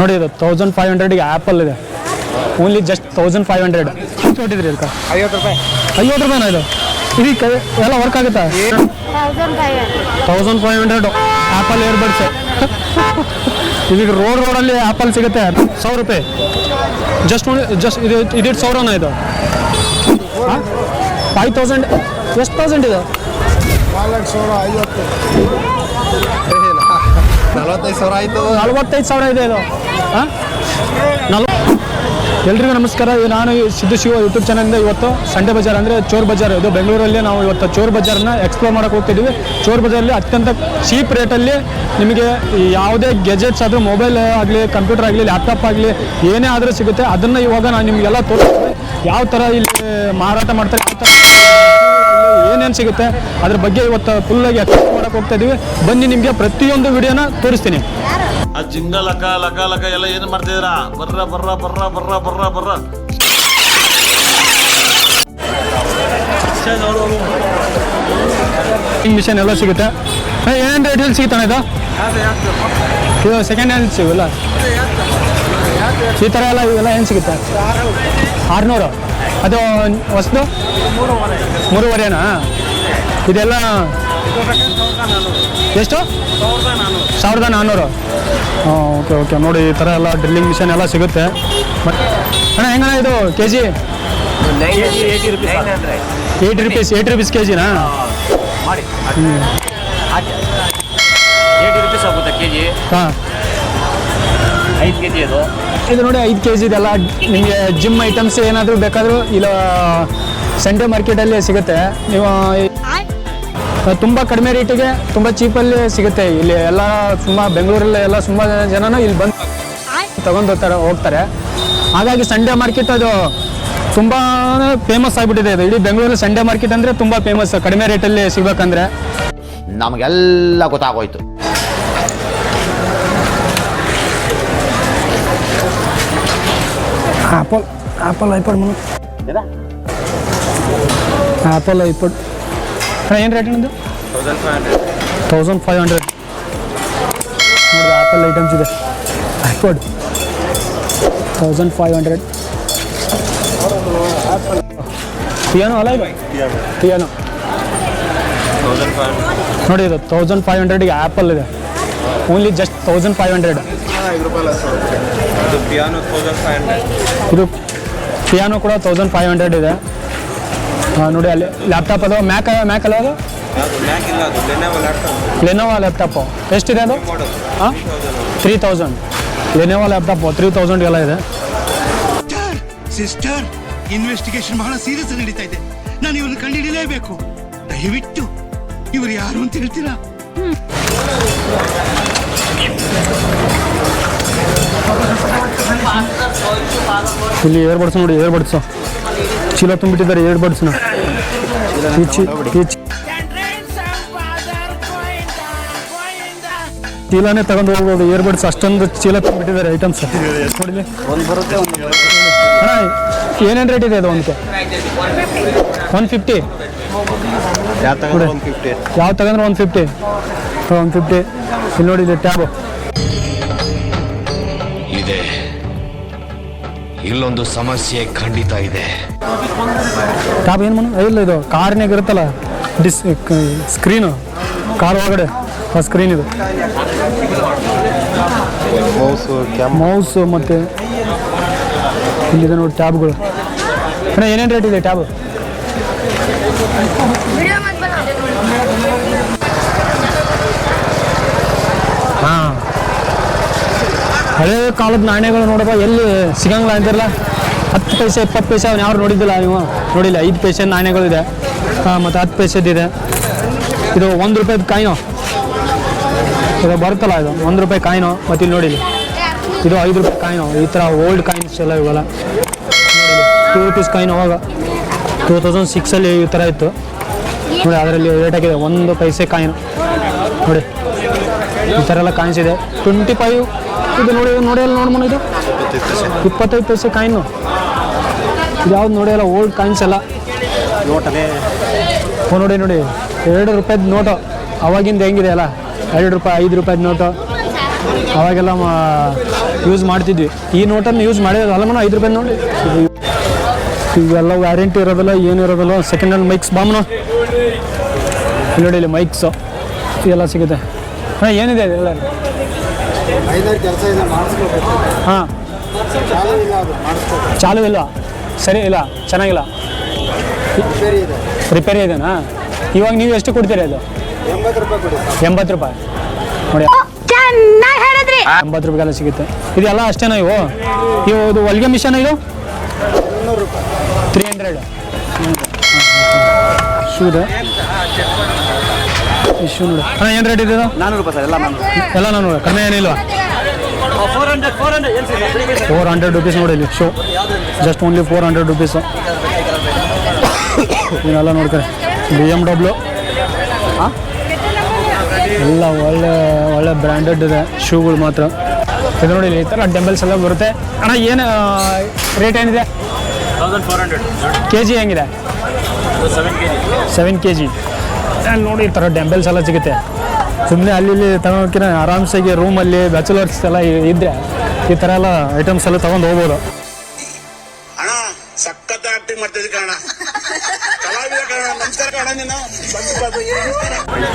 ನೋಡಿ ಇದು thousand five ಹಂಡ್ರೆಡ್ಗೆ ಆ್ಯಪಲ್ ಇದೆ. Only just thousand five hundred ಎಷ್ಟು ಕೊಟ್ಟಿದ್ರಿ ಅದಕ್ಕೆ ಐವತ್ತು ರೂಪಾಯಿ. ಐವತ್ತು ರೂಪಾಯಿನ ಇದು? ಇದಕ್ಕೆ ಎಲ್ಲ ವರ್ಕ್ ಆಗುತ್ತಾ? Thousand five hundred Apple earbuds ಇದೀಗ ರೋಡ್ ರೋಡಲ್ಲಿ ಆ್ಯಪಲ್ ಸಿಗುತ್ತೆ. ಸಾವಿರ ರೂಪಾಯಿ. ಜಸ್ಟ್ ಓನ್ಲಿ ಜಸ್ಟ್ ಇದು ಇದಿಟ್ಟು ಸಾವಿರನ ಇದು? ಫೈವ್ ತೌಸಂಡ್ ಎಷ್ಟು ತೌಸಂಡ್ ಇದು? ನಲವತ್ತೈದು ಸಾವಿರ ಆಯಿತು. ನಲ್ವತ್ತೈದು ಸಾವಿರ ಇದೆ ಇದು. ಎಲ್ರಿಗೂ ನಮಸ್ಕಾರ. ನಾನು ಸಿದ್ದು ಶಿವ ಯೂಟ್ಯೂಬ್ ಚಾನಲಿಂದ ಇವತ್ತು ಸಂಡೆ ಬಜಾರ್ ಅಂದರೆ ಚೋರ್ ಬಜಾರ್. ಇದು ಬೆಂಗಳೂರಲ್ಲಿ ನಾವು ಇವತ್ತು ಚೋರ್ ಬಜಾರ್ನ ಎಕ್ಸ್ಪ್ಲೋರ್ ಮಾಡೋಕೆ ಹೋಗ್ತಿದ್ದೀವಿ. ಚೋರ್ ಬಜಾರಲ್ಲಿ ಅತ್ಯಂತ ಚೀಪ್ ರೇಟಲ್ಲಿ ನಿಮಗೆ ಯಾವುದೇ ಗೆಜೆಟ್ಸ್ ಆದರೂ ಮೊಬೈಲ್ ಆಗಲಿ ಕಂಪ್ಯೂಟರ್ ಆಗಲಿ ಲ್ಯಾಪ್ಟಾಪ್ ಆಗಲಿ, ಏನೇ ಆದರೂ ಸಿಗುತ್ತೆ. ಅದನ್ನು ಇವಾಗ ನಾನು ನಿಮಗೆಲ್ಲ ತೋರಿಸ್ತೀನಿ. ಯಾವ ಥರ ಇಲ್ಲಿ ಮಾರಾಟ ಮಾಡ್ತಾರೆ, ಯಾವ ಥರ ಏನೇನು ಸಿಗುತ್ತೆ ಅದ್ರ ಬಗ್ಗೆ ಇವತ್ತು ಫುಲ್ಲಾಗಿ ಎಕ್ಸ್ಪ್ಲೋರ್ ಮಾಡೋಕೆ ಹೋಗ್ತಾ ಇದ್ದೀವಿ ಬನ್ನಿ ನಿಮಗೆ ಪ್ರತಿಯೊಂದು ವಿಡಿಯೋನ ತೋರಿಸ್ತೀನಿ. ಆ ಜಿಂಗ ಲಕ ಲಕ ಲಕ ಎಲ್ಲ ಏನು ಮಾಡ್ತಿದ್ದೀರಾ? ಬರ್ರ ಬರ್ರ ಬರ್ರ ಬರ್ರ ಬರ್ರ ಬರ್ರ. ಮಿಷನ್ ಎಲ್ಲ ಸಿಗುತ್ತೆ. ಏನೇನು ಹೇಳಿ ಸಿಗುತ್ತಾನೆ ಇದು? ಇದು ಸೆಕೆಂಡ್ ಹ್ಯಾಂಡ್ ಸಿಗಲ್ಲ ಈ ಥರ ಎಲ್ಲ ಇವೆಲ್ಲ ಏನು ಸಿಗುತ್ತೆ? ಆರುನೂರು? ಅದು ಹೊಸದು ಮೂರುವರೆನಾ? ಇದೆಲ್ಲ ಎಷ್ಟು? ಸಾವಿರದ ನಾನ್ನೂರು ಹಾಂ ಓಕೆ ಓಕೆ. ನೋಡಿ ಈ ಥರ ಎಲ್ಲ ಡ್ರಿಲ್ಲಿಂಗ್ ಮಿಷನ್ ಎಲ್ಲ ಸಿಗುತ್ತೆ. ಮತ್ತು ಅಣ್ಣ ಹೆಂಗಣ್ಣ ಇದು K G eighty rupees eight rupees K ಜಿನಾ ಮಾಡಿ ಏಯ್ಟಿ ರುಪೀಸ್ ಆಗುತ್ತೆ ಕೆ ಜಿ ಹಾಂ. ಐದು ಕೆ ಜಿ ಅದು. ಇದು ನೋಡಿ ಐದು ಕೆ ಜಿ ಇದೆಲ್ಲ ನಿಮಗೆ ಜಿಮ್ ಐಟಮ್ಸ್ ಏನಾದರೂ ಬೇಕಾದರೂ ಇಲ್ಲ ಸಂಡೇ ಮಾರ್ಕೆಟಲ್ಲಿ ಸಿಗುತ್ತೆ. ನೀವು ತುಂಬ ಕಡಿಮೆ ರೇಟಿಗೆ ತುಂಬ ಚೀಪಲ್ಲಿ ಸಿಗುತ್ತೆ. ಇಲ್ಲಿ ಎಲ್ಲ ತುಂಬ ಬೆಂಗಳೂರಲ್ಲಿ ಎಲ್ಲ ತುಂಬ ಜನನು ಇಲ್ಲಿ ಬಂದು ತಗೊಂಡು ಹೋಗ್ತಾರೆ ಹೋಗ್ತಾರೆ. ಹಾಗಾಗಿ ಸಂಡೇ ಮಾರ್ಕೆಟ್ ಅದು ತುಂಬ ಫೇಮಸ್ ಆಗಿಬಿಟ್ಟಿದೆ ಇದು. ಇಡೀ ಬೆಂಗಳೂರಲ್ಲಿ ಸಂಡೇ ಮಾರ್ಕೆಟ್ ಅಂದರೆ ತುಂಬ ಫೇಮಸ್ ಕಡಿಮೆ ರೇಟಲ್ಲಿ ಸಿಗಬೇಕಂದ್ರೆ. ನಮಗೆಲ್ಲ ಗೊತ್ತಾಗೋಯ್ತು ಆಪಲ್ ಆಪಲ್ ಐಪಡ್ ಮನು ಆಪಲ್ ಐಪಡ್ ಅಣ್ಣ ಏನು ರೇಟ್ ನಿಮ್ಮದು thousand five hundred thousand five hundred ನೋಡಿ ಆಪಲ್ ಐಟಮ್ಸ್ ಇದೆ iPad thousand five hundred piano ಅಲ್ಲ ಇದು ಪಿಯಾನೋ ತೌಸಂಡ್ ಫೈವ್ ಹಂಡ್ರೆಡ್ ನೋಡಿ ಇದು ತೌಸಂಡ್ ಫೈವ್ ಹಂಡ್ರೆಡ್ಗೆ ಆ್ಯಪಲ್ ಇದೆ only just thousand five hundred ಇದು ಪಿಯಾನೋ ತೌಸಂಡ್ ಫೈವ್ ಹಂಡ್ರೆಡ್ ಇದು ಪಿಯಾನೋ ಕೂಡ ತೌಸಂಡ್ ಫೈವ್ ಹಂಡ್ರೆಡ್ ಇದೆ. ಹಾಂ ನೋಡಿ ಅಲ್ಲಿ ಲ್ಯಾಪ್ಟಾಪ್ ಅದು ಮ್ಯಾಕ್ ಮ್ಯಾಕ್ ಅಲ್ಲ ಅದು? ಅದು ಮ್ಯಾಕ್ ಇಲ್ಲ ಅದು ಲೆನೋವಾ ಲ್ಯಾಪ್ಟಾಪ್ ಲೆನೋವಾ ಲ್ಯಾಪ್ಟಾಪು ಎಷ್ಟಿದೆ ಅದು? ಹಾಂ three thousand Lenovo laptop three thousand ಎಲ್ಲ ಇದೆ. ಸಿಸ್ಟರ್ ಸಿಸ್ಟರ್ ಇನ್ವೆಸ್ಟಿಗೇಷನ್ ಬಹಳ ಸೀರಿಯಸ್ ನಡೀತಾ ಇದೆ. ನಾನು ಇವ್ರನ್ನ ಕಂಡುಹಿಡಿಯಲೇಬೇಕು ದಯವಿಟ್ಟು ಇವರು ಯಾರು ಅಂತ ಹೇಳ್ತೀರಾ? ಇಲ್ಲಿ ಏರ್ ಬಡ್ಸ್ ನೋಡಿ ಏರ್ ಬಡ್ಸು ಚೀಲ ತುಂಬಿಟ್ಟಿದ್ದಾರೆ ಏರ್ ಬಡ್ಸ್ನ ಚೀಲನೇ ತಗೊಂಡು ಹೋಗ್ಬೋದು ಏರ್ ಬಡ್ಸ್ ಅಷ್ಟೊಂದು ಚೀಲ ತುಂಬಿಟ್ಟಿದ್ದಾರೆ ಐಟಮ್ಸ್ ನೋಡಿಲಿ? ಒಂದು ಒಂದು ಏನೇನು ರೇಟ್ ಇದೆ ಅದು ಒಂದಕ್ಕೆ ಒನ್ ಫಿಫ್ಟಿ ಯಾವ ತಗೊಂಡ್ರೆ ಒಂದು ಫಿಫ್ಟಿ ಯಾವ ತಗೊಂಡ್ರೆ ಒನ್ ಫಿಫ್ಟಿ ಒನ್ ಫಿಫ್ಟಿ ಇಲ್ಲಿ ನೋಡಿ ಇಲ್ಲಿ ಟ್ಯಾಬು. ಇಲ್ಲೊಂದು ಸಮಸ್ಯೆ ಖಂಡಿತ ಇದೆ. ಟ್ಯಾಬ್ ಏನು ಮನು ಇಲ್ಲ ಇದು ಕಾರ್ನಾಗ ಇರುತ್ತಲ್ಲ ಡಿಸ್ ಸ್ಕ್ರೀನು ಕಾರ್ ಒಳಗಡೆ ಆ ಸ್ಕ್ರೀನ್ ಇದು. ಮೌಸು ಕ್ಯಾಮ್ ಮೌಸ್ ಮತ್ತು ಇಲ್ಲಿದೆ ನೋಡಿ ಟ್ಯಾಬ್ಗಳು. ಅಣ್ಣ ಏನೇನು ರೇಟ್ ಇದೆ ಟ್ಯಾಬ್ ಹಾಂ ಹಳೆ ಕಾಲದ ನಾಣ್ಯಗಳು ನೋಡಪ್ಪ, ಎಲ್ಲಿ ಸಿಗಂಗಿಲ್ಲ ಅಂತಿರಲ್ಲ? ಹತ್ತು ಪೈಸೆ ಇಪ್ಪತ್ತು ಪೈಸೆ ಅವ್ನು ಯಾರು ನೋಡಿದ್ದಿಲ್ಲ ನೀವು ನೋಡಿಲ್ಲ, ಐದು ಪೈಸೆ ನಾಣ್ಯಗಳಿದೆ ಮತ್ತು ಹತ್ತು ಪೈಸೆದಿದೆ ಇದು. ಒಂದು ರೂಪಾಯಿದು ಕಾಯಿನೋ ಇದು ಬರುತ್ತಲ್ಲ ಇದು, ಒಂದು ರೂಪಾಯಿ ಕಾಯಿನೋ ಮತ್ತು ಇಲ್ಲಿ ನೋಡಿ ಇದು ಐದು ರೂಪಾಯಿ ಕಾಯಿನೋ ಈ ಥರ ಓಲ್ಡ್ ಕಾಯಿನ್ಸ್ ಎಲ್ಲ ಇವೆಲ್ಲ. ಟೂ ರುಪೀಸ್ ಕಾಯಿನ್ ಅವಾಗ ಟೂ ತೌಸಂಡ್ ಸಿಕ್ಸಲ್ಲಿ ಈ ಥರ ಇತ್ತು. ನೋಡಿ, ಅದರಲ್ಲಿ ರೇಟ್ ಆಗಿದೆ, ಒಂದು ಪೈಸೆ ಕಾಯಿನ್ ನೋಡಿ. ಈ ಥರ ಎಲ್ಲ ಕಾಯಿನ್ಸ್ ಇದೆ ಟ್ವೆಂಟಿ ಫೈವ್ ಇದು ನೋಡಿ ನೋಡಿ ಅಲ್ಲಿ ನೋಡ್ಬೋದು ಇದು? ಇಪ್ಪತ್ತೈದು ಪೈಸೆ ಕಾಯಿನು. ಇದು ಯಾವ್ದು ನೋಡಿ ಎಲ್ಲ ಓಲ್ಡ್ ಕಾಯಿನ್ಸ್ ಎಲ್ಲ. ಓ, ನೋಡಿ ನೋಡಿ. ಎರಡು ರೂಪಾಯಿದ ನೋಟು ಅವಾಗಿಂದ ಹೆಂಗಿದೆ ಅಲ್ಲ? ಎರಡು ರೂಪಾಯಿ, ಐದು ರೂಪಾಯಿದ ನೋಟು ಅವಾಗೆಲ್ಲ ಯೂಸ್ ಮಾಡ್ತಿದ್ವಿ. ಈ ನೋಟನ್ನು ಯೂಸ್ ಮಾಡಿರೋದು ಅಲ್ಲ ಐದು ರೂಪಾಯಿ ನೋಡಿ. ಇವೆಲ್ಲ ವ್ಯಾರಂಟಿ ಇರೋದಿಲ್ಲ, ಏನು ಇರೋದಿಲ್ಲ ಸೆಕೆಂಡ್ ಹ್ಯಾಂಡ್ ಮೈಕ್ಸ್ ಬಾಮ್ನ. ಇಲ್ಲಿ ನೋಡಿ, ಇಲ್ಲಿ ಮೈಕ್ಸು ಇದೆಲ್ಲ ಸಿಗುತ್ತೆ. ಹಾಂ ಏನಿದೆ ಇದೆಲ್ಲ ಹಾಂ. ಚಾಲು ಇಲ್ಲ ಸರಿ ಇಲ್ಲ ಚೆನ್ನಾಗಿಲ್ಲ. ರಿಪೇರಿ ಇದೆನಾ? ಇವಾಗ ನೀವು ಎಷ್ಟು ಕೊಡ್ತೀರಾ ಇದು ಎಂಬತ್ತು ರೂಪಾಯಿ ನೋಡಿ. ಚೆನ್ನಾಗಿ ಹೇಳಿದ್ರಿ. ಎಂಬತ್ತು ರೂಪಾಯಿಗೆಲ್ಲ ಸಿಗುತ್ತೆ. ಇದೆಲ್ಲ ಅಷ್ಟೇನಾ ಇವು? ಇವು ಇದು ಹೊಲಿಗೆ ಮಿಷನ್ ಇದು? Three hundred. ಶೂ ಇದೆ ಈ ಶೂ ನೋಡಿ. ಅಣ್ಣ ಏನು ರೇಟ್ ಇದೆ? ನಾನ್ನೂರು ರೂಪಾಯಿ ಸರ್ ಎಲ್ಲ ನಾನು ಎಲ್ಲ ನಾನು ಕಮ್ಮಿ ಏನಿಲ್ವಾ ಫೋರ್ ಹಂಡ್ರೆಡ್ ಫೋರ್ ಹಂಡ್ರೆಡ್ ಏನು ಸರ್ ಫೋರ್ ಹಂಡ್ರೆಡ್ ರುಪೀಸ್ ನೋಡಿ ಇಲ್ಲಿ show just only four hundred rupees ನೀವೆಲ್ಲ ನೋಡ್ತಾರೆ ಬಿ ಎಂ ಡಬ್ಲ್ಯೂ ಎಲ್ಲ ಒಳ್ಳೆ ಒಳ್ಳೆ ಬ್ರ್ಯಾಂಡೆಡ್ ಇದೆ ಶೂಗಳು ಮಾತ್ರ. ಇದು ನೋಡಿ ಈ ಥರ ಟೆಂಪಲ್ಸ್ ಎಲ್ಲ ಬರುತ್ತೆ. ಅಣ್ಣ ಏನು ರೇಟ್ ಏನಿದೆ? ಕೆ ಜಿ ಹೆಂಗಿದೆ? ಸೆವೆನ್ ಕೆ ಜಿ ಜಿ ನೋಡಿ ಈ ಥರ ಡೆಂಬೆಲ್ಸ್ ಎಲ್ಲ ಸಿಗುತ್ತೆ. ಸುಮ್ಮನೆ ಅಲ್ಲಿ ಇಲ್ಲಿ ತಗೊಳಕ್ಕಿಂತ ಆರಾಮ್ಸಾಗಿ ರೂಮಲ್ಲಿ ಬ್ಯಾಚುಲರ್ಸ್ ಎಲ್ಲ ಇದ್ದರೆ ಇದ್ರೆ ಈ ಥರ ಎಲ್ಲ ಐಟಮ್ಸ್ ಎಲ್ಲ ತೊಗೊಂಡು ಹೋಗ್ಬೋದು. ಅಣ್ಣ ಸಖತ್ ಆಕ್ಟಿಂಗ್ ಮಾಡ್ತಿದ್ದೆ ಕಣ ನಮಸ್ಕಾರ ಕಣ ನೀನು.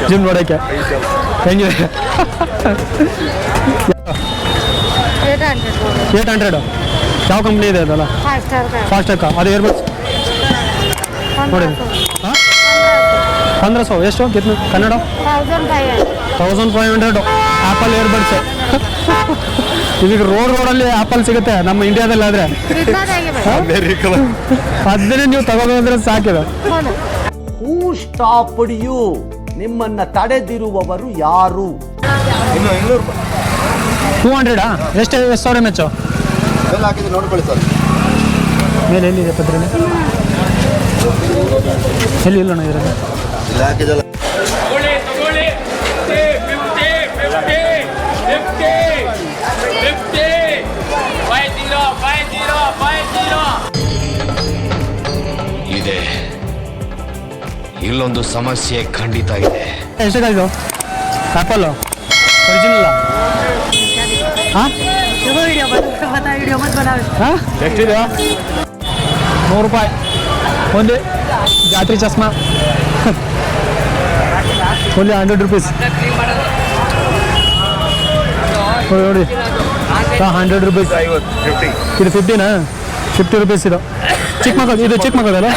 ಜಿಮ್ ನೋಡೋಕ್ಕೆ. ಹೆಂಗಿದೆ ಏಟ್ ಹಂಡ್ರೆಡ್ ಹಂಡ್ರೆಡು ಯಾವ ಕಂಪ್ನಿ ಇದೆ ಅದಲ್ಲ? ಫಾಸ್ಟ್ ಅಕ್ಕ ಫಾಸ್ಟೆಕ್ ಅದು ಇರ್ಬೇಕು ನೋಡಿ. ಹಾಂ? ಪಂದ್ರ ಸಾವಿರ ಎಷ್ಟು? ಕಿತ್ನ Kannada? Thousand five hundred apple earbuds ಇದೀಗ ರೋಡ್ ರೋಡಲ್ಲಿ ಆ್ಯಪಲ್ ಸಿಗುತ್ತೆ ನಮ್ಮ ಇಂಡಿಯಾದಲ್ಲಿ ಆದರೆ. ಅದನ್ನೇ ನೀವು ತಗೋಬೇಕಂದ್ರೆ ಸಾಕಿದೆ. ಹೂ ಸ್ಟಾಪ್ ನಿಮ್ಮನ್ನ ತಡೆದಿರುವವರು ಯಾರು? ಟೂ ಹಂಡ್ರೆಡಾ ಎಷ್ಟು ಎಷ್ಟು ಸಾವಿರ ಎಂ ಎಚ್ ನೋಡ್ಕೊಳ್ಳಿ ಸರ್. ಮೇಲೆ ಎಲ್ಲಿದೆ ಪತ್ರಿಕೆ? ಎಲ್ಲಿ ಇಲ್ಲ ಇದರಲ್ಲಿ? ಇದೆ. ಇಲ್ಲೊಂದು ಸಮಸ್ಯೆ ಖಂಡಿತ ಇದೆ. ಎಷ್ಟಾಗಾಯ್ತು ಆ್ಯಪಲ್ಲು ಒರಿಜಿನಲ್ ಹಾಂ ಹಾಂ ಎಷ್ಟಿದೆ? ನೂರು ರೂಪಾಯಿ. ಒಂದು ಜಾತ್ರೆ ಚಸ್ಮಾ. ಓನ್ಲಿ ಹಂಡ್ರೆಡ್ ರುಪೀಸ್ ನೋಡಿ. ಹಾಂ ಹಂಡ್ರೆಡ್ ರುಪೀಸ್ ಇದು ಫಿಫ್ಟಿನಾ ಫಿಫ್ಟಿ ರುಪೀಸ್ ಇದು. ಚಿಕ್ಕ ಮಗಳು ಇದು ಚಿಕ್ಕ ಮಗಳಲ್ಲ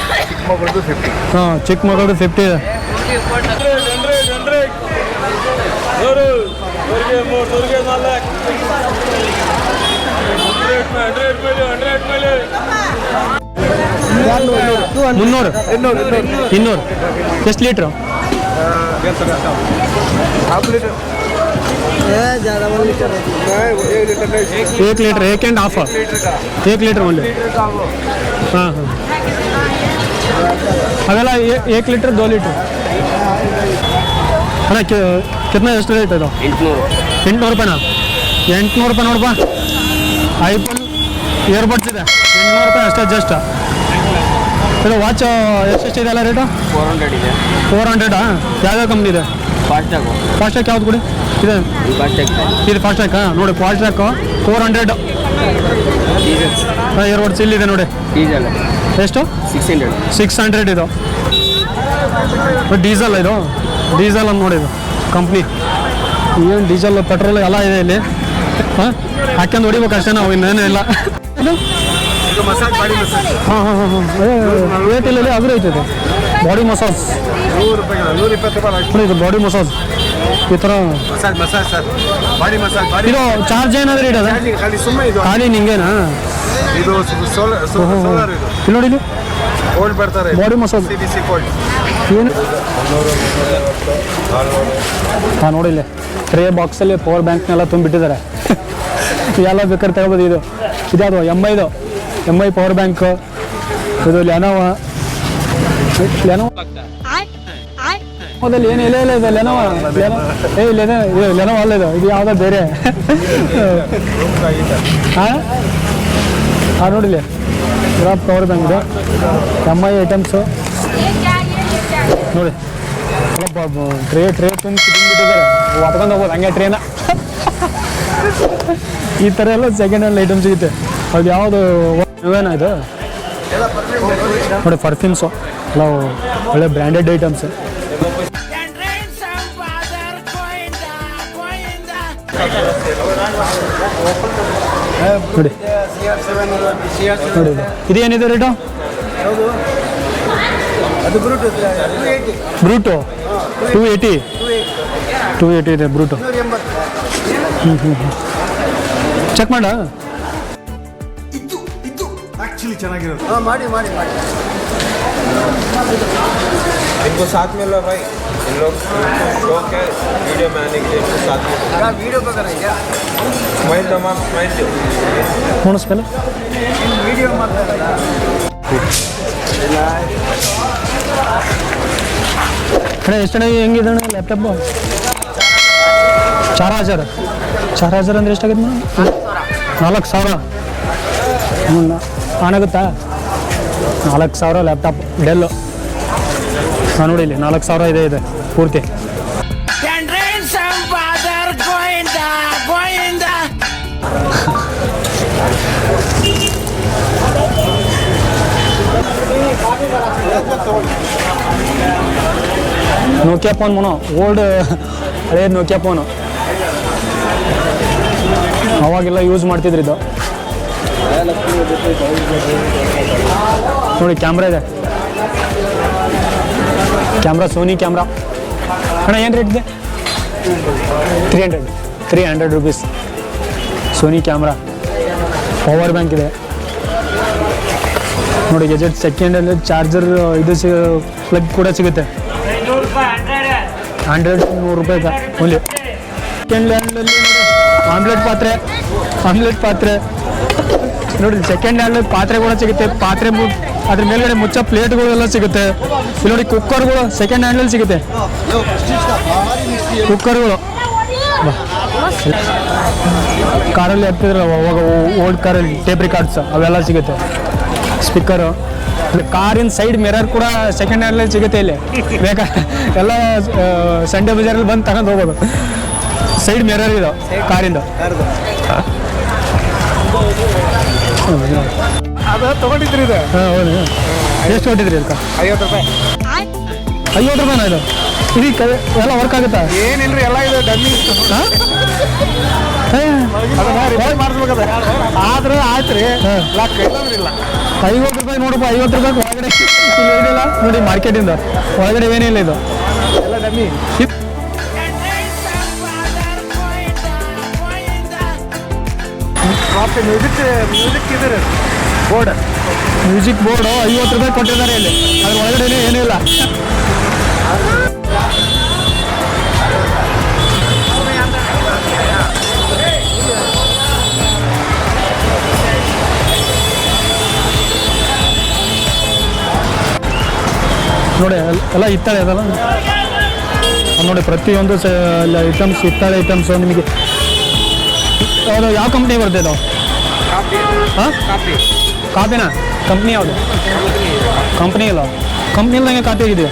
ಹಾಂ ಚಿಕ್ಕ ಮಗಳು ಫಿಫ್ಟಿ ಇದೆ. ಮುನ್ನೂರು. ಇನ್ನೂರು ಎಷ್ಟು ಲೀಟ್ರು? एक लीटर एक एंड हाफ एक लीटर ओनली हाँ हाँ अगला ए- एक लीटर दो लीटर ಅಣ್ಣ ಕಿ ಕಿತ್ನ ಎಷ್ಟು ರೇಟ್ ಇದು ಎಂಟುನೂರು ಎಂಟುನೂರು ರೂಪಾಯಿನಾ ಎಂಟುನೂರು ರೂಪಾಯಿ ನೋಡಪ್ಪ ಐಫೋನ್ ಇಯರ್ಬಡ್ಸ್ ಇದೆ ಎಂಟುನೂರು ರೂಪಾಯಿ ಅಷ್ಟೇ ಜಸ್ಟ್ ಇದು ವಾಚ್ ಎಷ್ಟೆಷ್ಟಿದೆ ಅಲ್ಲ ರೇಟು ಫೋರ್ ಹಂಡ್ರೆಡ್ ಇದೆ ಫೋರ್ ಹಂಡ್ರೆಡಾ ಯಾವ್ಯಾವ ಕಂಪ್ನಿ ಇದೆ? ಫಾಸ್ಟಾಗು ಫಾಸ್ಟ್ಯಾಕ್ ಯಾವ್ದು ಕೊಡಿ? ಇದೆ. ಫಾಸ್ಟಾಗ್ ಇದು ಫಾಸ್ಟ್ಯಾಕ್ ನೋಡಿ ಫಾಸ್ಟ್ಯಾಕ್ ಫೋರ್ ಹಂಡ್ರೆಡ್ ಎರಡು ವರ್ಷ ಇಲ್ಲಿದೆ ನೋಡಿ. ಡೀಸೆಲ್ ಎಷ್ಟು? ಸಿಕ್ಸ್ ಹಂಡ್ರೆಡ್ ಸಿಕ್ಸ್ ಹಂಡ್ರೆಡ್ ಇದು. ಡೀಸೆಲ್ ಇದು? ಡೀಸೆಲ್ ಅಂತ ನೋಡಿ ಇದು ಕಂಪ್ನಿ ಏನು ಡೀಸೆಲ್ ಪೆಟ್ರೋಲ್ ಎಲ್ಲ ಇದೆ ಇಲ್ಲಿ. ಹಾಂ? ಹಾಕ್ಯಂದು ಹೊಡಿಬೇಕು ಅಷ್ಟೇ ನಾವು ಇನ್ನೇನೂ ಇಲ್ಲ. ಮಸಾಜ್ ಮಾಡಿ ಮಸಾಜ್. ಹಾಂ ಹಾಂ ಹಾಂ ಹಾಂ. ರೇಟ್ ಇಲ್ಲ ಅದ್ರ ಐತೆ ಬಾಡಿ ಮಸಾಜ್ ನೂರು ರೂಪಾಯಿ ನೂರ ಇಪ್ಪತ್ತು ರೂಪಾಯಿ ನೋಡಿ ಇದು ಬಾಡಿ ಮಸಾಜ್ ಈ ಥರ massage massage sir. Body massage body ಇದು ಚಾರ್ಜ್ ಏನಾದ್ರೂ ಇಡೋದ? ಖಾಲಿ ಸುಮ್ಮನೆ ಇದು. ಖಾಲಿ ನಿಂಗೇನಾ? ಇದು ಸೋಲಾರ್ ಸೋಲಾರ್ ಇದು. ಇಲ್ಲಿ ನೋಡಿ ಇಲ್ಲಿ ಕೋಲ್ಡ್ ಬರ್ತಾರೆ body massage C B C cold ಏನು? ಹಾಂ ನೋಡಿ ಇಲ್ಲಿ. ಟ್ರೇ ಬಾಕ್ಸಲ್ಲಿ ಪವರ್ ಬ್ಯಾಂಕ್ನೆಲ್ಲ ತುಂಬಿಟ್ಟಿದ್ದಾರೆ. ಎಲ್ಲ ಬೇಕಾದ್ರೆ ತಗೋಬೋದು ಇದು. ಇದ್ಯಾವುದು? ಎಂಬೈದು ಐದು. ಎಂ ಐ ಪವರ್ ಬ್ಯಾಂಕ್ ಇದು ಲೆನೋವಾ ಲೆನೋವ ಮೊದಲು ಏನು ಇಲ್ಲ ಇಲ್ಲ ಇದೆ ಲೆನೋವಾ ಲೆನೋ ಏ ಲೆನೋ ಲೆನೋವ ಅಲ್ಲ ಇದು. ಇದು ಯಾವುದೋ ಬೇರೆ. ಹಾಂ ಹಾಂ ನೋಡಿಲಿ ಪವರ್ ಬ್ಯಾಂಕ್ ಇದು. ಎಂ ಐ ಐಟಮ್ಸು ನೋಡಿ. ಟ್ರೇ ಟ್ರೇ ತುಂಬಿ ತುಂಬಿಟ್ಟಿದ್ದಾರೆ. ಹೊತ್ಕೊಂಡು ಹೋಗ್ಬೋದು. ಹಂಗೆ ಟ್ರೇನ ಈ ಥರ ಎಲ್ಲ ಸೆಕೆಂಡ್ ಹ್ಯಾಂಡ್ ಐಟಮ್ ಸಿಗುತ್ತೆ. ಅದು ಯಾವುದು ಇವೇನ ಇದು? ನೋಡಿ ಪರ್ಫ್ಯೂಮ್ಸು ಎಲ್ಲ ಒಳ್ಳೆ ಬ್ರ್ಯಾಂಡೆಡ್ ಐಟಮ್ಸ್ ನೋಡಿ. ನೋಡಿ, ಇದು. ಇದೇನಿದೆ rate Brut two eighty two eighty ಇದೆ ಬ್ರೂಟು ಹ್ಞೂ ಹ್ಞೂ ಹ್ಞೂ ಚೆಕ್ ಮಾಡ. इनको साथ में लो भाई इन लोग शौक है वीडियो में आने के लिए इनको साथ में वीडियो का करेंगे स्माइल तमाम स्माइल दो ಮುಣಿಸ್ಮೇಲೆ ಅಣ್ಣ ಎಷ್ಟು ಅಣ್ಣ ಹೆಂಗಿದೆ ಅಣ್ಣ ಲ್ಯಾಪ್ಟಾಪು ಚಾರ ಹಜಾರ್ ಚಾರ ಹಜಾರ್ ಅಂದ್ರೆ ಎಷ್ಟಾಗುತ್ತೆ ಮೇಡಮ್ ನಾಲ್ಕು ಸಾವಿರ ಹ್ಞೂ ಆನಾಗುತ್ತಾ ನಾಲ್ಕು ಸಾವಿರ ಲ್ಯಾಪ್ಟಾಪ್ ಡೆಲ್ಲು ಹಾಂ ನೋಡಿ ಇಲ್ಲಿ ನಾಲ್ಕು ಸಾವಿರ ಇದೆ ಇದೆ, ಪೂರ್ತಿ. ನೋಕಿಯಾ ಫೋನ್ ಮನೋ ಓಲ್ಡ್ ಹಳೇದು ನೋಕಿಯಾ ಫೋನು ಅವಾಗೆಲ್ಲ ಯೂಸ್ ಮಾಡ್ತಿದ್ರು ಇದು. ನೋಡಿ, ಕ್ಯಾಮ್ರಾ ಇದೆ. Camera Sony camera. ಅಣ್ಣ, ಏನು ರೇಟ್ ಇದೆ? Three hundred three hundred rupees Sony camera. Power bank ಇದೆ. ನೋಡಿ ಗೆಜೆಟ್ ಸೆಕೆಂಡಲ್ಲಿ ಚಾರ್ಜರ್ ಇದು ಸಿ ಪ್ಲಗ್ ಕೂಡ ಸಿಗುತ್ತೆ. ಹಂಡ್ರೆಡ್ ನೂರು ರೂಪಾಯಿ ಓನ್ಲಿ ಸೆಕೆಂಡ್ ಹ್ಯಾಂಡಲ್ಲಿ ಆಮ್ಲೆಟ್ ಪಾತ್ರೆ. ಆಮ್ಲೆಟ್ ಪಾತ್ರೆ. ನೋಡಿ ಸೆಕೆಂಡ್ ಹ್ಯಾಂಡ್ ಪಾತ್ರೆಗಳು ಸಿಗುತ್ತೆ. ಪಾತ್ರೆ ಅದ್ರ ಮೇಲ್ಗಡೆ ಮುಚ್ಚ ಪ್ಲೇಟ್ಗಳೆಲ್ಲ ಸಿಗುತ್ತೆ. ಇಲ್ಲಿ ನೋಡಿ ಕುಕ್ಕರ್ಗಳು ಸೆಕೆಂಡ್ ಹ್ಯಾಂಡಲ್ಲಿ ಸಿಗುತ್ತೆ. ಕುಕ್ಕರ್ಗಳು ಕಾರಲ್ಲಿ ಹತ್ತಿದ್ರೆ ಅವಾಗ ಓಲ್ಡ್ ಕಾರಲ್ಲಿ ಟೇಪ್ ರಿಕಾರ್ಡ್ಸ್ ಅವೆಲ್ಲ ಸಿಗುತ್ತೆ. ಸ್ಪೀಕರು ಕಾರಿನ ಸೈಡ್ ಮಿರರ್ ಕೂಡ ಸೆಕೆಂಡ್ ಹ್ಯಾಂಡಲ್ಲಿ ಸಿಗುತ್ತೆ ಇಲ್ಲಿ. ಬೇಕಾ ಎಲ್ಲ ಸಂಡೇ ಬಜಾರಲ್ಲಿ ಬಂದು ತಗೊಂಡು ಹೋಗೋದು. ಸೈಡ್ ಮಿರರ್ ಇದು, ಕಾರಿಂದ. ಅದು ತಗೊಂಡಿದ್ರಿ ಇದು? ಹಾಂ ಹೌದು. ಎಷ್ಟು ಕೊಟ್ಟಿದ್ರಿ ಅದಕ್ಕೆ? ಐವತ್ತು ರೂಪಾಯಿ. ಐವತ್ತು ರೂಪಾಯಿನ ಇದು? ಇದಕ್ಕೆ ಎಲ್ಲ ವರ್ಕ್ ಆಗುತ್ತಾ? ಏನಿಲ್ರಿ ಎಲ್ಲ ಇದು ಡಮ್ಮಿ ಹಾಂ? ಆದ್ರೆ ಆಯ್ತು ರೀ ಐವತ್ತು ರೂಪಾಯಿ ನೋಡಪ್ಪ ಐವತ್ತು ರೂಪಾಯಿ ಒಳಗಡೆ ಏನಿಲ್ಲ ನೋಡಿ ಮಾರ್ಕೆಟಿಂದ ಒಳಗಡೆ ಏನಿಲ್ಲ ಇದು. ಎಲ್ಲ ಡಮ್ಮಿ ಮತ್ತೆ ಮ್ಯೂಸಿಕ್ ಮ್ಯೂಸಿಕ್ ಇದೆ ಬೋರ್ಡ್ ಮ್ಯೂಸಿಕ್ ಬೋರ್ಡು ಐವತ್ತು ರೂಪಾಯಿ ಕೊಟ್ಟಿದ್ದಾರೆ ಇಲ್ಲಿ ಅದ್ರ ಒಳಗಡೆ ಏನಿಲ್ಲ ನೋಡಿ ಎಲ್- ಎಲ್ಲ ಹಿತ್ತಾಳೆ ಅದಲ್ಲ ಅದ್ ನೋಡಿ ಪ್ರತಿಯೊಂದು ಸ ಐಟಮ್ಸ್ ಹಿತ್ತಾಳೆ ಐಟಮ್ಸು ನಿಮಗೆ ಅದು ಯಾವ ಕಂಪ್ನಿ ಬರುತ್ತೆ ಇದು? ಹಾಂ? ಕಾಪಿನಾ ಕಂಪ್ನಿ ಯಾವುದು? ಕಂಪ್ನಿ ಇಲ್ಲ ಕಂಪ್ನಿ ಇಲ್ದಂಗೆ ಕಾಪಿ ಆಗಿದೆ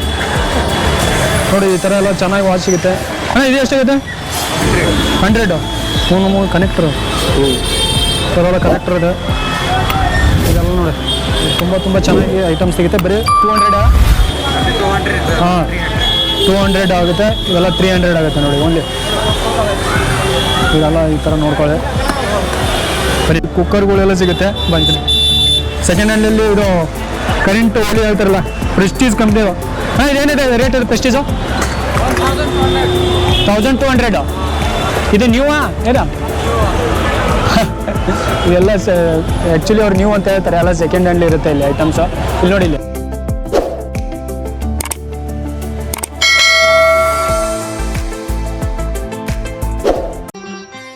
ನೋಡಿ ಈ ಥರ ಎಲ್ಲ ಚೆನ್ನಾಗಿ ವಾಚ್ ಸಿಗುತ್ತೆ. ಅಣ್ಣ ಇದು ಎಷ್ಟಾಗುತ್ತೆ? ಹಂಡ್ರೆಡು ಮೂರು ಮೂರು ಕನೆಕ್ಟ್ರು ಕೆಲವೆಲ್ಲ ಕನೆಕ್ಟರ್ ಇದೆ. ಇದೆಲ್ಲ ನೋಡಿ. ತುಂಬ ತುಂಬ ಚೆನ್ನಾಗಿ ಐಟಮ್ಸ್ ಸಿಗುತ್ತೆ. ಬರೀ ಟೂ ಹಂಡ್ರೆಡ್ ಹಾಂ. ಟೂ ಹಂಡ್ರೆಡ್ ಆಗುತ್ತೆ. ಇವೆಲ್ಲ ತ್ರೀ ಹಂಡ್ರೆಡ್ ಆಗುತ್ತೆ ನೋಡಿ ಓನ್ಲಿ ಇದೆಲ್ಲ ಈ ಥರ ನೋಡ್ಕೊಳ್ಳಿ. ಬರೀ ಕುಕ್ಕರ್ಗಳೆಲ್ಲ ಸಿಗುತ್ತೆ. ಬಂತೀನಿ ಸೆಕೆಂಡ್ ಹ್ಯಾಂಡಲ್ಲಿ ಇದು ಕರೆಂಟ್ ಒಲಿ ಹೇಳ್ತಾರಲ್ಲ ಪ್ರೆಸ್ಟೀಸ್ ಕಂಪ್ನಿ ಹಾಂ, ಇದೇನಿದೆ? ರೇಟ್ ಇದೆ ಪ್ರೆಸ್ಟೀಸು ತೌಸಂಡ್ ಟು ಹಂಡ್ರೆಡು ಇದು ನ್ಯೂವಾ ಏನ? ಇದೆಲ್ಲ ಆ್ಯಕ್ಚುಲಿ ಅವ್ರು ನ್ಯೂ ಅಂತ ಹೇಳ್ತಾರೆ. ಎಲ್ಲ ಸೆಕೆಂಡ್ ಹ್ಯಾಂಡ್ಲಿ ಇರುತ್ತೆ ಇಲ್ಲಿ ಐಟಮ್ಸು ಇಲ್ಲಿ ನೋಡಿ ಇಲ್ಲಿ.